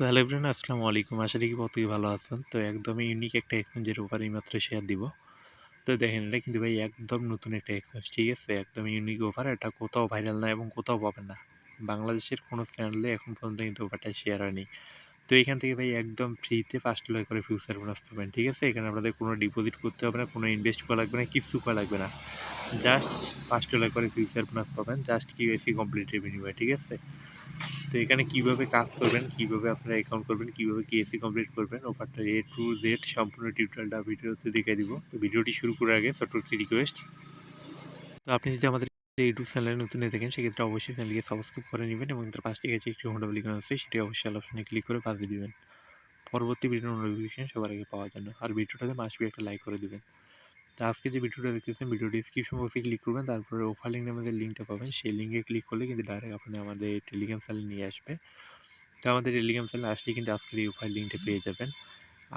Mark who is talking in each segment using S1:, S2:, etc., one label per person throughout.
S1: তো hello everyone, আসসালামু আলাইকুম। আশা রাখি প্রত্যেকে ভালো আছেন। তো একদমই ইউনিক একটা এক্সচেঞ্জের উপর এইমাত্র শেয়ার দিব। তো দেখেন, এটা কিন্তু ভাই একদম নতুন একটা এক্সচেঞ্জ ঠিক আছে? একদম ইউনিক অফার এটা কোথাও ভাইরাল না এবং কোথাও পাবেন না। বাংলাদেশের কোনো চ্যানেলে এখন পর্যন্ত কিন্তু অফারটা শেয়ার হয়নি। তো এখান থেকে ভাই একদম ফ্রিতে পাঁচ ডলার করে ফিউচার বোনাস পাবেন, ঠিক আছে? এখানে আপনাদের কোনো ডিপোজিট করতে হবে না, কোনো ইনভেস্ট করা লাগবে না, কিছু করা লাগবে না। জাস্ট পাঁচ ডলার করে ফিউচার বোনাস পাবেন জাস্ট কিউএসি কমপ্লিটের বিনিময়ে ঠিক আছে? তো এখানে কীভাবে কাজ করবেন, কীভাবে আপনারা অ্যাকাউন্ট করবেন, কীভাবে কেএসি কমপ্লিট করবেন অফারটা এ টু জেড সম্পূর্ণ টিউটোরিয়ালটা ভিডিওতে দেখিয়ে দিব। তো ভিডিওটি শুরু করার আগে ছোট্ট একটি রিকোয়েস্ট তো আপনি যদি আমাদের ইউটিউব চ্যানেলে নতুন হয়ে থাকেন, সেক্ষেত্রে অবশ্যই চ্যানেলকে সাবস্ক্রাইব করে নেবেন এবং তার পাশে গেছে একটি ঘণ্টা লিখানো আছে, সেটি অবশ্যই অপশনে ক্লিক করে বাজিয়ে দেবেন। পরবর্তী ভিডিওর নোটিফিকেশন সবার আগে পাওয়ার জন্য। আর ভিডিওটাতে মাসবি একটা লাইক করে দিবেন। তো আজকে যে ভিডিওটা দেখতেছেন ভিডিও ডিসক্রিপশন বক্সে ক্লিক করবেন, তারপরে ওফার লিঙ্ক নামে যে লিঙ্কটা পাবেন, সেই লিঙ্কে ক্লিক করলে কিন্তু ডাইরেক্ট আপনি আমাদের টেলিগ্রাম চ্যানেল নিয়ে আসবে। তো আমাদের টেলিগ্রাম চ্যানেলে আসলে কিন্তু আজকের এই ওফার লিঙ্কটা পেয়ে যাবেন।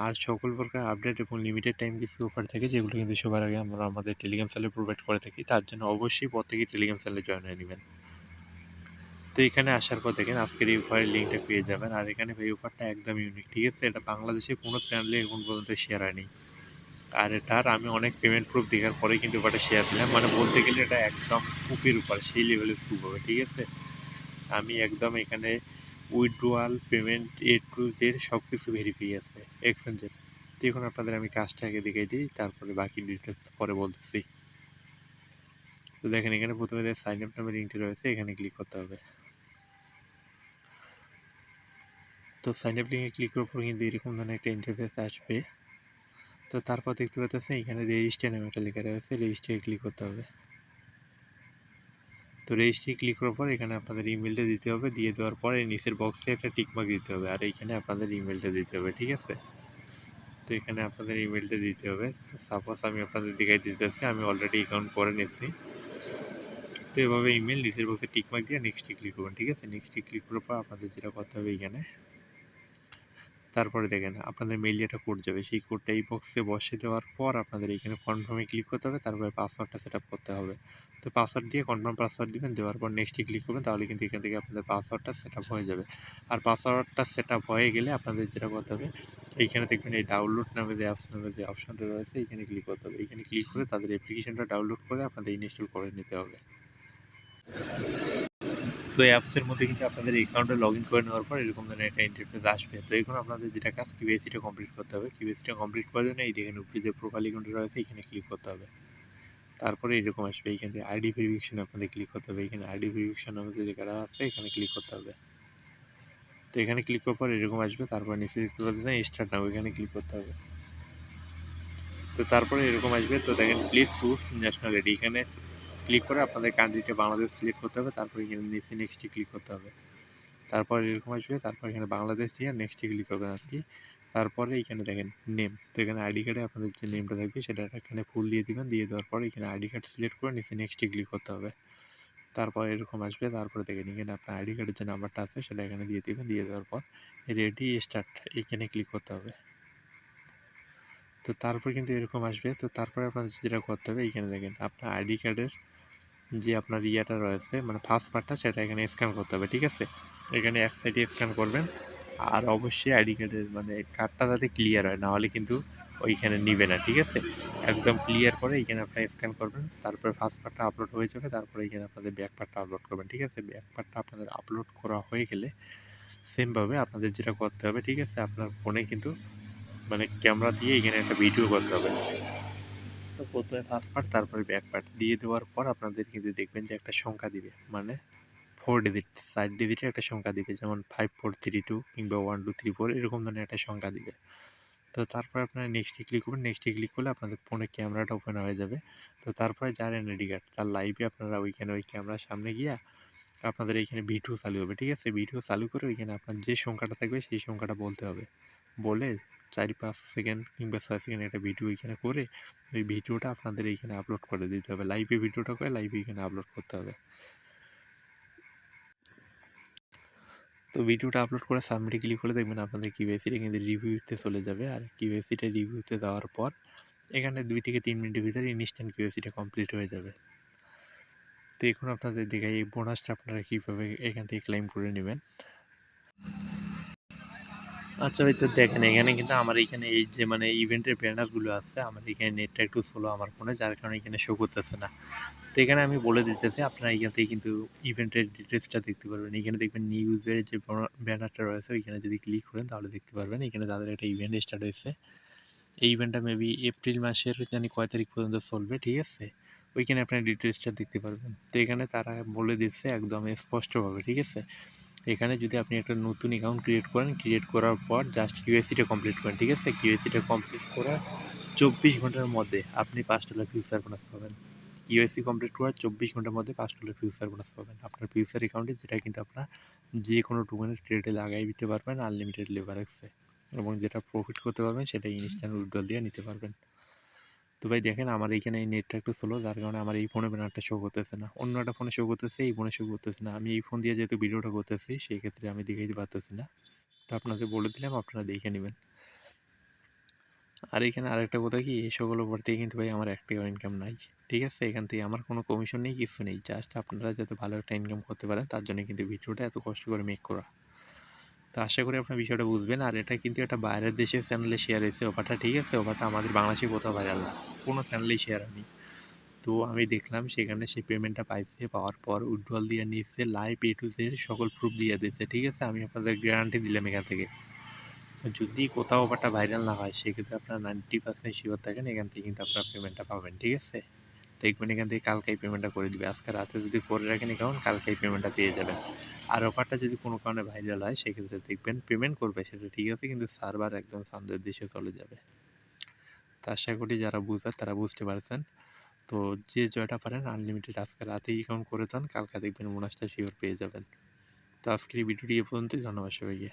S1: আর সকল প্রকার আপডেট এবং লিমিটেড টাইম কিছু অফার থাকে, যেগুলো কিন্তু সবার আগে আমরা আমাদের টেলিগ্রাম চ্যানেলে প্রোভাইড করে থাকি, তার জন্য অবশ্যই প্রত্যেকেই টেলিগ্রাম চ্যানেলে জয়েন হয়ে নেবেন। তো এখানে আসার পর দেখেন আজকের এই অফারের লিঙ্কটা পেয়ে যাবেন। আর এখানে এই অফারটা একদম ইউনিক ঠিক আছে? এটা বাংলাদেশে কোনো চ্যানেলে এখন পর্যন্ত শেয়ার হয়নি। আর এটার আমি অনেক পেমেন্ট প্রুফ দেখার পরে কিন্তু ওটা শেয়ার দিলাম। মানে বলতে গেলে এটা একদম প্রুফের উপর, সেই লেভেলের প্রুফ হবে, ঠিক আছে? আমি একদম এখানে withdrawal payment A to Z সব কিছু ভেরিফাই আছে এক্সচেঞ্জের তো এখন আপনাদের আমি কাজটা আগে দেখাই দিই, তারপরে বাকি ডিটেলস পরে বলতেছি। তো দেখেন, এখানে প্রথমে যে সাইন আপ নামের লিঙ্কটি রয়েছে, এখানে ক্লিক করতে হবে। তো সাইন আপ লিঙ্কে ক্লিক করার পর কিন্তু এরকম ধরনের একটা ইন্টারফেস আসবে। তো তারপর দেখতে পাচ্ছেন এখানে রেজিস্টার নামে একটা লেখা রয়েছে রেজিস্টারে ক্লিক করতে হবে। তো রেজিস্ট্রি ক্লিক করার পর এখানে আপনাদের ইমেলটা দিতে হবে, দিয়ে দেওয়ার পরে নিচের বক্সে একটা টিকমার্ক দিতে হবে, আর এইখানে আপনাদের ইমেলটা দিতে হবে, ঠিক আছে? তো এখানে আপনাদের ইমেলটা দিতে হবে। তো সাপোজ আমি আপনাদের দেখাই দিতে চাচ্ছি আমি অলরেডি অ্যাকাউন্ট করে নিয়েছি। তো এভাবে ইমেল নিচের বক্সে টিকমার্ক দিয়ে নেক্সটে ক্লিক করবেন, ঠিক আছে? নেক্সটে ক্লিক করার পর আপনাদের যেটা করতে হবে এখানে তারপরে দেখেন আপনাদের মেইল যেটা কোড যাবে, সেই কোডটা এই বক্সে বসে দেওয়ার পর আপনাদের এখানে কনফার্মে ক্লিক করতে হবে, তারপরে পাসওয়ার্ডটা সেট করতে হবে। তো পাসওয়ার্ড দিয়ে কনফার্ম পাসওয়ার্ড দিবেন, দেওয়ার পর নেক্সটে ক্লিক করবেন, তাহলে কিন্তু এখান থেকে আপনাদের পাসওয়ার্ডটা সেট হয়ে যাবে। আর পাসওয়ার্ডটা সেট হয়ে গেলে আপনাদের যেটা করতে হবে, এইখানে দেখবেন এই ডাউনলোড নামে যে অ্যাপস নামে যে অপশনটা রয়েছে এখানে ক্লিক করতে হবে। এখানে ক্লিক করে তাদের অ্যাপ্লিকেশনটা ডাউনলোড করে আপনাদের ইনস্টল করে নিতে হবে। তো এই অ্যাপসের মধ্যে কিন্তু আপনাদের অ্যাকাউন্টে লগ ইন করে নেওয়ার পর এরকম ধরনের একটা ইন্টারফেস আসবে। তো এখন আপনাদের যেটা কাজ কিউএসিটা কমপ্লিট করতে হবে। কিউএসিটা কমপ্লিট করার জন্য এই দেখেন উপরে যে প্রোফাইল অ্যাকাউন্টটা রয়েছে, এখানে ক্লিক করতে হবে। তারপরে এরকম আসবে। এইখান থেকে আইডি ভেরিফিকেশন আপনাদের ক্লিক করতে হবে। এখানে আইডি ভেরিফিকেশন আমাদের যে কারা আছে, এখানে ক্লিক করতে হবে। তো এখানে ক্লিক করার পর এরকম আসবে। তারপর নিচে দেখতে পাচ্ছেন স্টার্ট নাও এখানে ক্লিক করতে হবে। তো তারপরে এরকম আসবে। তো দেখেন প্লিজ চুজ ন্যাশনালিটি এখানে ক্লিক করে আপনাদের কান্ট্রিটা বাংলাদেশ সিলেক্ট করতে হবে, তারপর এখানে নিচে নেক্সটে ক্লিক করতে হবে। তারপর এরকম আসবে, তারপর এখানে বাংলাদেশ দিয়ে নেক্সটে ক্লিক করবেন আর কি তারপরে এখানে দেখেন নেম তো এখানে আইডি কার্ডে আপনাদের যে নেমটা থাকবে, সেটা এখানে ফুল দিয়ে দিবেন, দিয়ে দেওয়ার পর এখানে আইডি কার্ড সিলেক্ট করে নিচে নেক্সটে ক্লিক করতে হবে। তারপর এরকম আসবে, তারপরে দেখেন এখানে আপনার আইডি কার্ডের যে নাম্বারটা আছে, সেটা এখানে দিয়ে দিবেন, দিয়ে দেওয়ার পর রেডি স্টার্ট এখানে ক্লিক করতে হবে। তো তারপর কিন্তু এরকম আসবে, তো তারপরে আপনাদের যেটা করতে হবে এইখানে দেখেন আপনার আইডি কার্ডের যে আপনার ইয়েটা রয়েছে মানে ফার্স্ট পার্টটা সেটা এখানে স্ক্যান করতে হবে, ঠিক আছে? এখানে এক সাইডে স্ক্যান করবেন। আর অবশ্যই আইডি কার্ডের মানে কার্ডটা যাতে ক্লিয়ার হয়, নাহলে কিন্তু ওইখানে নিবে না, ঠিক আছে? একদম ক্লিয়ার করে এখানে আপনার স্ক্যান করবেন, তারপরে ফার্স্ট পার্টটা আপলোড হয়ে যাবে তারপরে এখানে আপনাদের ব্যাক পার্টটা আপলোড করবেন, ঠিক আছে? ব্যাক পার্টটা আপনাদের আপলোড করা হয়ে গেলে সেমভাবে আপনাদের যেটা করতে হবে, ঠিক আছে? আপনার ফোনে কিন্তু মানে ক্যামেরা দিয়ে এখানে একটা ভিডিও করতে হবে। প্রথমে ফার্স্ট পার্ট তারপরে ব্যাক পার্ট দিয়ে দেওয়ার পর আপনাদের কিন্তু দেখবেন যে একটা সংখ্যা দিবে। মানে ফোর ডিজিট সাইড ডিজিটের একটা সংখ্যা দিবে, যেমন ফাইভ ফোর থ্রি টু কিংবা ওয়ান টু থ্রি ফোর এরকম ধরনের একটা সংখ্যা দিবে। তো তারপর আপনারা নেক্সটে ক্লিক করবেন নেক্সটে ক্লিক করলে আপনাদের ফোনে ক্যামেরাটা ওপেন হয়ে যাবে। তো তারপরে যার এনআইডি কার্ড তার লাইভে আপনারা ওইখানে ওই ক্যামেরার সামনে গিয়া আপনাদের এইখানে ভিডিও চালু হবে, ঠিক আছে? ভিডিও চালু করে ওইখানে আপনার যে সংখ্যাটা থাকবে, সেই সংখ্যাটা বলতে হবে। বলে চার পাঁচ সেকেন্ড কিংবা ছয় সেকেন্ড একটা ভিডিও এখানে করে ওই ভিডিওটা আপনাদের এইখানে আপলোড করে দিতে হবে। লাইভে ভিডিওটা করে লাইভে এখানে আপলোড করতে হবে। তো ভিডিওটা আপলোড করে সাবমিটে ক্লিক করে দেখবেন আপনাদের কিউএসিটা কিন্তু রিভিউতে চলে যাবে। আর কিউএসিটা রিভিউতে যাওয়ার পর এখানে দুই থেকে তিন মিনিটের ভিতরে ইনস্ট্যান্ট কিউএসিটা কমপ্লিট হয়ে যাবে। তো এখন আপনাদের দেখাই, এই বোনাসটা আপনারা কীভাবে এখান থেকে ক্লেম করে নেবেন। আচ্ছা ভাই, তো দেখেন, এখানে কিন্তু আমার এখানে এই যে মানে ইভেন্টের ব্যানারগুলো আছে, আমার এখানে নেটটা একটু স্লো আমার ফোনে, যার কারণে এখানে শো করতেছে না। তো এখানে আমি বলে দিতেছি, আপনারা এখান থেকে কিন্তু ইভেন্টের ডিটেলসটা দেখতে পারবেন। এখানে দেখবেন নিউজের যে ব্যানারটা রয়েছে, ওইখানে যদি ক্লিক করেন, তাহলে দেখতে পারবেন, এখানে তাদের একটা ইভেন্ট স্টার্ট হয়েছে এই ইভেন্টটা মেবি এপ্রিল মাসের, জানি কয় তারিখ পর্যন্ত চলবে, ঠিক আছে? ওইখানে আপনার ডিটেলসটা দেখতে পারবেন। তো এখানে তারা বলে দিচ্ছে, একদম স্পষ্টভাবে, ঠিক আছে? এখানে যদি আপনি একটা নতুন অ্যাকাউন্ট ক্রিয়েট করেন ক্রিয়েট করার পর জাস্ট কিউএসিটা কমপ্লিট করেন, ঠিক আছে? কিউএসিটা কমপ্লিট করার চব্বিশ ঘণ্টার মধ্যে আপনি পাঁচ ডলার ফিউচার বোনাস পাবেন। কিউএসি কমপ্লিট করার চব্বিশ ঘণ্টার মধ্যে পাঁচ ডলার ফিউচার বোনাস পাবেন। আপনার ফিউচার অ্যাকাউন্টে যেটা কিন্তু আপনার যে কোনো টোকেনের ট্রেডে লাগাই দিতে পারবেন আনলিমিটেড লেভারেক্সে এবং যেটা প্রফিট করতে পারবেন সেটা ইনস্ট্যান্ট উইড্রল দিয়ে নিতে পারবেন। তো ভাই দেখেন আমার এইখানে এই নেটটা একটু স্লো যার কারণে আমার এই ফোনে ব্যানারটা শো করতেছে না। অন্য একটা ফোনে শো করতেছে, এই ফোনে শো করতেছে না। আমি এই ফোন দিয়ে যেহেতু ভিডিওটা করতেছি, সেই ক্ষেত্রে আমি দেখাইতে পারতেছি না। তো আপনাদের বলে দিলাম, আপনারা দেখে নেবেন। আর এখানে আরেকটা কথা কি, এই সকল উপর থেকে কিন্তু ভাই আমার একটা ইনকাম নাই, ঠিক আছে? এখান থেকে আমার কোনো কমিশন নেই, কিছু নেই। জাস্ট আপনারা যাতে ভালো একটা ইনকাম করতে পারেন, তার জন্য কিন্তু ভিডিওটা এত কষ্ট করে মেক করা। তো আশা করি আপনার বিষয়টা বুঝবেন। আর এটা কিন্তু একটা বাইরের দেশের চ্যানেলে শেয়ার হয়েছে ওভারটা, ঠিক আছে? ওভারটা আমাদের বাংলাদেশে কোথাও ভাইরাল না। কোনো চ্যানেলেই শেয়ার হয়নি। তো আমি দেখলাম সেখানে সে পেমেন্টটা পাইছে, পাওয়ার পর উইড্রল দিয়ে নিচ্ছে লাইভ এ টু জেড সকল প্রুফ দিয়ে দিচ্ছে ঠিক আছে? আমি আপনাদের গ্যারান্টি দিলাম এখান থেকে। যদি কোথাও ওভারটা ভাইরাল না হয়, সেক্ষেত্রে আপনার নাইনটি পার্সেন্ট শিওর থাকেন, এখান থেকে কিন্তু আপনার পেমেন্টটা পাবেন, ঠিক আছে? দেখবেন এখান থেকে কালকেই পেমেন্টটা করে দিবে। আজকে রাতে যদি করে রাখেন কারণ কালকেই পেমেন্টটা পেয়ে যাবেন। আর অফারটা যদি কোনো কারণে ভাইরাল হয়, সেক্ষেত্রে দেখবেন পেমেন্ট করবে, সেটা ঠিক আছে, কিন্তু সার্ভার একদম সান্দের দেশে চলে যাবে। তা আশা করি যারা বুঝার, তারা বুঝতে পারছেন। তো যে জয়টা পারেন আনলিমিটেড আজকে রাতেই অ্যাকাউন্ট করে দেন, কালকে দেখবেন বোনাসটা শিওর পেয়ে যাবেন। তো আজকের এই ভিডিওটি এ পর্যন্তই, ধন্যবাদ সবাইকে।